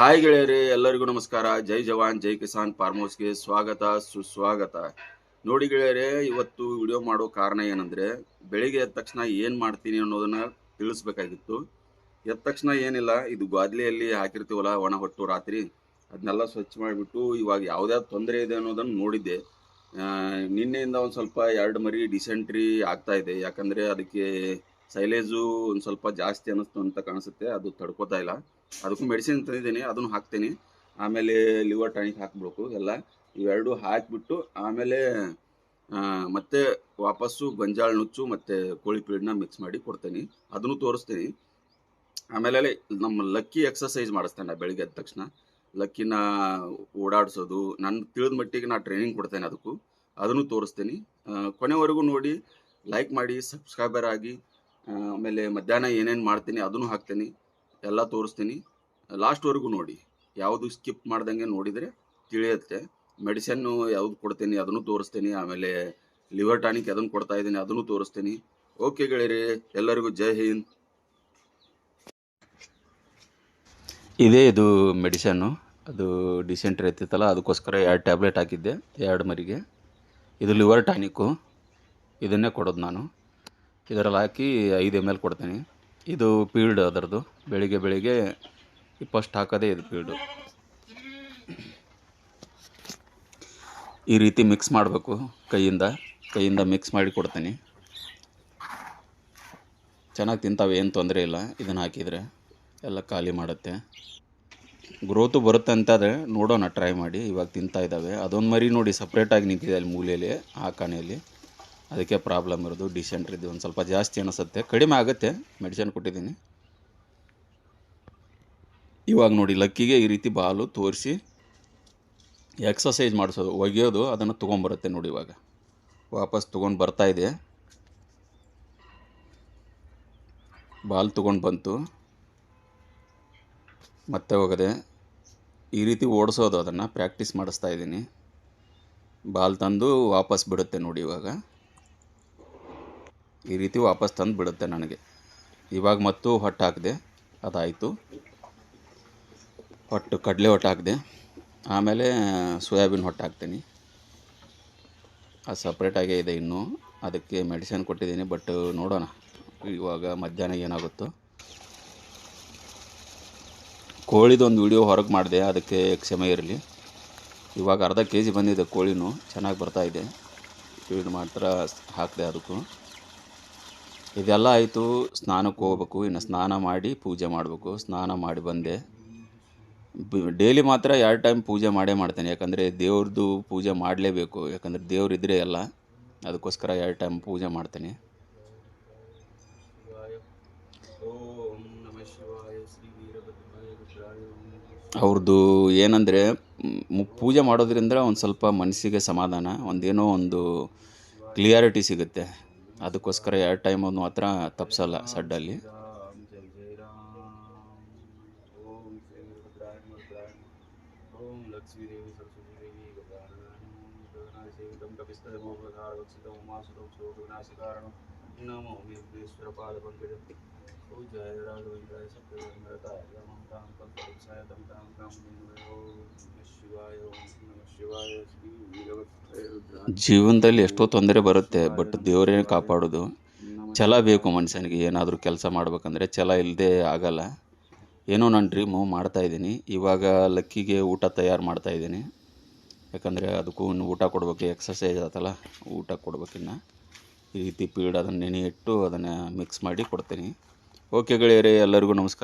Hi ಗೆಳೆಯರೇ, ಎಲ್ಲರಿಗೂ ನಮಸ್ಕಾರ. ಜೈ ಜವಾನ್, ಜೈ ಕಿಸಾನ್ ಫಾರ್ಮ್ ಹೌಸ್ಗೆ ಸ್ವಾಗತ, ಸುಸ್ವಾಗತ. ನೋಡಿ ಗೆಳೆಯರೇ, ಇವತ್ತು ವಿಡಿಯೋ ಮಾಡೋ ಕಾರಣ ಏನಂದ್ರೆ, ಬೆಳಿಗ್ಗೆ ಎದ್ದ ತಕ್ಷಣ ಏನು ಮಾಡ್ತೀನಿ ಅನ್ನೋದನ್ನ ತಿಳಿಸ್ಬೇಕಾಗಿತ್ತು. ಎದ್ದ ತಕ್ಷಣ ಏನಿಲ್ಲ, ಇದು ಗಾದ್ಲಿಯಲ್ಲಿ ಹಾಕಿರ್ತೀವಲ್ಲ, ಒಣ ಹೊಟ್ಟು ರಾತ್ರಿ, ಅದನ್ನೆಲ್ಲ ಸ್ವಚ್ಛ ಮಾಡಿಬಿಟ್ಟು ಇವಾಗ ಯಾವ್ದಾವ್ದು ತೊಂದರೆ ಇದೆ ಅನ್ನೋದನ್ನು ನೋಡಿದ್ದೆ. ನಿನ್ನೆಯಿಂದ ಒಂದು ಸ್ವಲ್ಪ ಎರಡು ಮರಿ ಡಿಸೆಂಟ್ರಿ ಆಗ್ತಾ ಇದೆ. ಯಾಕಂದ್ರೆ ಅದಕ್ಕೆ ಸೈಲೇಜು ಒಂದು ಸ್ವಲ್ಪ ಜಾಸ್ತಿ ಅನ್ನಿಸ್ತು ಅಂತ ಕಾಣಿಸುತ್ತೆ, ಅದು ತಡ್ಕೋತಾ ಇಲ್ಲ. ಅದಕ್ಕೂ ಮೆಡಿಸಿನ್ ತಂದಿದ್ದೀನಿ, ಅದನ್ನು ಹಾಕ್ತೀನಿ. ಆಮೇಲೆ ಲಿವರ್ ಟಾನಿಕ್ ಹಾಕ್ಬೇಕು ಎಲ್ಲ. ಇವೆರಡು ಹಾಕಿಬಿಟ್ಟು ಆಮೇಲೆ ಮತ್ತೆ ವಾಪಸ್ಸು ಗಂಜಾಳ ನುಚ್ಚು ಮತ್ತು ಕೋಳಿ ಪೀಡ್ನ ಮಿಕ್ಸ್ ಮಾಡಿ ಕೊಡ್ತೀನಿ. ಅದನ್ನು ತೋರಿಸ್ತೀನಿ. ಆಮೇಲೆ ನಮ್ಮ ಲಕ್ಕಿ ಎಕ್ಸಸೈಸ್ ಮಾಡಿಸ್ತೇನೆ ಬೆಳಿಗ್ಗೆ ಎದ್ದ ತಕ್ಷಣ. ಲಕ್ಕಿನ ಓಡಾಡಿಸೋದು, ನಾನು ತಿಳಿದ ಮಟ್ಟಿಗೆ ನಾ ಟ್ರೈನಿಂಗ್ ಕೊಡ್ತೇನೆ ಅದಕ್ಕೂ. ಅದನ್ನು ತೋರಿಸ್ತೀನಿ. ಕೊನೆವರೆಗೂ ನೋಡಿ ಲೈಕ್ ಮಾಡಿ ಸಬ್ಸ್ಕ್ರೈಬರ್ ಆಗಿ ಆಮೇಲೆ ಮಧ್ಯಾಹ್ನ ಏನೇನು ಮಾಡ್ತೀನಿ ಅದನ್ನು ಹಾಕ್ತೀನಿ. ಎಲ್ಲ ತೋರಿಸ್ತೀನಿ. ಲಾಸ್ಟ್ವರೆಗೂ ನೋಡಿ. ಯಾವುದು ಸ್ಕಿಪ್ ಮಾಡ್ದಂಗೆ ನೋಡಿದರೆ ತಿಳಿಯುತ್ತೆ. ಮೆಡಿಸನ್ನು ಯಾವುದು ಕೊಡ್ತೀನಿ ಅದನ್ನು ತೋರಿಸ್ತೀನಿ. ಆಮೇಲೆ ಲಿವರ್ ಟಾನಿಕ್ ಅದನ್ನು ಕೊಡ್ತಾ ಇದ್ದೀನಿ, ಅದನ್ನು ತೋರಿಸ್ತೀನಿ. ಓಕೆ ಗೆಳೆಯರಿ, ಎಲ್ಲರಿಗೂ ಜೈ ಹಿಂದ್. ಇದೇ ಇದು ಮೆಡಿಸನ್ನು ಅದು ಡಿಸೆಂಟ್ರಿ ಇರ್ತಿತ್ತಲ್ಲ ಅದಕ್ಕೋಸ್ಕರ ಎರಡು ಟ್ಯಾಬ್ಲೆಟ್ ಹಾಕಿದ್ದೆ, ಎರಡು ಮರಿಗೆ. ಇದು ಲಿವರ್ ಟಾನಿಕ್ಕು ಇದನ್ನೇ ಕೊಡೋದು ನಾನು. ಇದರಲ್ಲಿ ಹಾಕಿ ಐದು ಎಂ ಎಲ್ ಕೊಡ್ತೀನಿ. ಇದು ಪೀಲ್ಡ್ ಅದರದು ಬೆಳಿಗ್ಗೆ ಬೆಳಿಗ್ಗೆ ಫಸ್ಟ್ ಹಾಕೋದೇ ಇದು ಪೀಲ್ಡು ಈ ರೀತಿ ಮಿಕ್ಸ್ ಮಾಡಬೇಕು ಕೈಯಿಂದ. ಕೈಯಿಂದ ಮಿಕ್ಸ್ ಮಾಡಿ ಕೊಡ್ತೀನಿ. ಚೆನ್ನಾಗಿ ತಿಂತಾವೆ, ಏನು ತೊಂದರೆ ಇಲ್ಲ. ಇದನ್ನು ಹಾಕಿದರೆ ಎಲ್ಲ ಖಾಲಿ ಮಾಡುತ್ತೆ. ಗ್ರೋತು ಬರುತ್ತೆ ಅಂತಾದರೆ ನೋಡೋಣ ಟ್ರೈ ಮಾಡಿ. ಇವಾಗ ತಿಂತಾ ಇದ್ದಾವೆ. ಅದೊಂದು ಮರಿ ನೋಡಿ ಸಪ್ರೇಟಾಗಿ ನಿಂತಿದೆ ಅಲ್ಲಿ ಮೂಲೆಯಲ್ಲಿ, ಆ ಕಾಣೆಯಲ್ಲಿ. ಅದಕ್ಕೆ ಪ್ರಾಬ್ಲಮ್ ಇರೋದು ಡಿಸೆಂಟ್ರಿದ್ದು ಒಂದು ಸ್ವಲ್ಪ ಜಾಸ್ತಿ ಅನಿಸುತ್ತೆ. ಕಡಿಮೆ ಆಗುತ್ತೆ. ಮೆಡಿಸಿನ್ ಕೊಟ್ಟಿದ್ದೀನಿ. ಇವಾಗ ನೋಡಿ, ಲಕ್ಕಿಗೆ ಈ ರೀತಿ ಬಾಲು ತೋರಿಸಿ ಎಕ್ಸಸೈಸ್ ಮಾಡಿಸೋದು ಒಗೆಯೋದು ಅದನ್ನು ತೊಗೊಂಬರುತ್ತೆ ನೋಡಿ ಇವಾಗ. ವಾಪಸ್ ತೊಗೊಂಡು ಇದೆ. ಬಾಲ್ ತೊಗೊಂಡು ಬಂತು. ಮತ್ತೆ ಹೋಗದೆ ಈ ರೀತಿ ಓಡಿಸೋದು ಅದನ್ನು ಪ್ರಾಕ್ಟೀಸ್ ಮಾಡಿಸ್ತಾ ಇದ್ದೀನಿ. ಬಾಲ್ ತಂದು ವಾಪಸ್ ಬಿಡುತ್ತೆ ನೋಡಿ ಇವಾಗ. ಈ ರೀತಿ ವಾಪಸ್ ತಂದು ಬಿಡುತ್ತೆ ನನಗೆ. ಇವಾಗ ಮತ್ತು ಹೊಟ್ಟು ಹಾಕಿದೆ, ಅದಾಯಿತು. ಹೊಟ್ಟು ಕಡಲೆ ಹೊಟ್ಟು ಹಾಕಿದೆ. ಆಮೇಲೆ ಸೋಯಾಬೀನ್ ಹೊಟ್ಟು ಹಾಕ್ತೀನಿ. ಅದು ಸಪ್ರೇಟಾಗೇ ಇದೆ ಇನ್ನೂ. ಅದಕ್ಕೆ ಮೆಡಿಸಿನ್ ಕೊಟ್ಟಿದ್ದೀನಿ ಬಟ್ ನೋಡೋಣ. ಇವಾಗ ಮಧ್ಯಾಹ್ನ ಏನಾಗುತ್ತೋ. ಕೋಳಿದೊಂದು ವಿಡಿಯೋ ಹೊರಗೆ ಮಾಡಿದೆ, ಅದಕ್ಕೆ ಕ್ಷಮೆ ಇರಲಿ. ಇವಾಗ ಅರ್ಧ ಕೆ ಜಿ ಬಂದಿದೆ ಕೋಳಿನೂ, ಚೆನ್ನಾಗಿ ಬರ್ತಾ ಇದೆ. ಫೀಡ್ ಮಾತ್ರ ಹಾಕಿದೆ ಅದಕ್ಕೂ. ಇದೆಲ್ಲ ಆಯಿತು, ಸ್ನಾನಕ್ಕೆ ಹೋಗ್ಬೇಕು, ಇನ್ನು ಸ್ನಾನ ಮಾಡಿ ಪೂಜೆ ಮಾಡಬೇಕು. ಸ್ನಾನ ಮಾಡಿ ಬಂದೆ. ಡೈಲಿ ಮಾತ್ರ ಎರಡು ಟೈಮ್ ಪೂಜೆ ಮಾಡೇ ಮಾಡ್ತೇನೆ. ಯಾಕಂದರೆ ದೇವ್ರದ್ದು ಪೂಜೆ ಮಾಡಲೇಬೇಕು. ಯಾಕಂದರೆ ದೇವ್ರು ಇದ್ದರೆ ಎಲ್ಲ ಅದಕ್ಕೋಸ್ಕರ ಎರಡು ಟೈಮ್ ಪೂಜೆ ಮಾಡ್ತೇನೆ. ಅವ್ರದ್ದು ಏನಂದರೆ ಪೂಜೆ ಮಾಡೋದ್ರಿಂದ ಒಂದು ಸ್ವಲ್ಪ ಮನಸ್ಸಿಗೆ ಸಮಾಧಾನ, ಒಂದೇನೋ ಒಂದು ಕ್ಲಿಯಾರಿಟಿ ಸಿಗುತ್ತೆ. ಅದಕ್ಕೋಸ್ಕರ ಎರಡು ಟೈಮ್ ಒಂದು ಮಾತ್ರ ತಪ್ಸಲ್ಲ ಸಡ್ಡಲ್ಲಿ ಓಂ ಲಕ್ಷ್ಮೀ ದೇವಿ ಸರಸ್ವತಿ ದೇವಿ ಸೇವಿತಂ ಕಪಿಸ್ತಮೋಪಧಾರವಕ್ಷಿತಂ ಉಮಾಸುತಂ ಶೋಕವಿನಾಶಕಾರಣಂ ನಮೋ ನಿರ್ದೇಶ್ವರ ಪಾದ ಪಂಕಜಂ ಪೂಜಾಯ ರಾಘವೇಂದ್ರಾಯ ಸತ್ಯವೇಂದ್ರತಾಯ ನಮಃ ತಾಂ ಪಂಕಜಸಾಯ ತಂ ತಾಂ ತಾಂ ಓಂ ನಮಃ ಶಿವಾಯ ಓಂ ನಮಃ ಶಿವಾಯ ಶ್ರೀ ವೀರಭದ್ರಾಯ ರುದ್ರಾಯ ಜೀವನದಲ್ಲಿ ಎಷ್ಟೋ ತೊಂದರೆ ಬರುತ್ತೆ ಬಟ್ ದೇವರೇ ಕಾಪಾಡೋದು. ಛಲ ಬೇಕು ಮನುಷ್ಯನಿಗೆ ಏನಾದರೂ ಕೆಲಸ ಮಾಡ್ಬೇಕಂದ್ರೆ ಛಲ ಇಲ್ಲದೆ ಆಗಲ್ಲ. ಏನೋ ನಾನು ಡ್ರೀಮು ಮಾಡ್ತಾಯಿದ್ದೀನಿ ಇವಾಗ ಲಕ್ಕಿಗೆ ಊಟ ತಯಾರು ಮಾಡ್ತಾಯಿದ್ದೀನಿ ಯಾಕಂದರೆ ಅದಕ್ಕೂ ಇನ್ನು ಊಟ ಕೊಡಬೇಕು ಎಕ್ಸಸೈಸ್ ಆತಲ್ಲ ಊಟ ಕೊಡ್ಬೇಕಿನ್ನು ಈ ರೀತಿ ಪೀಡ್ ಅದನ್ನು ನೆನೆಯಿಟ್ಟು ಅದನ್ನು ಮಿಕ್ಸ್ ಮಾಡಿ ಕೊಡ್ತೀನಿ. ಓಕೆ ಗೆಳೆಯರೇ ಎಲ್ಲರಿಗೂ ನಮಸ್ಕಾರ.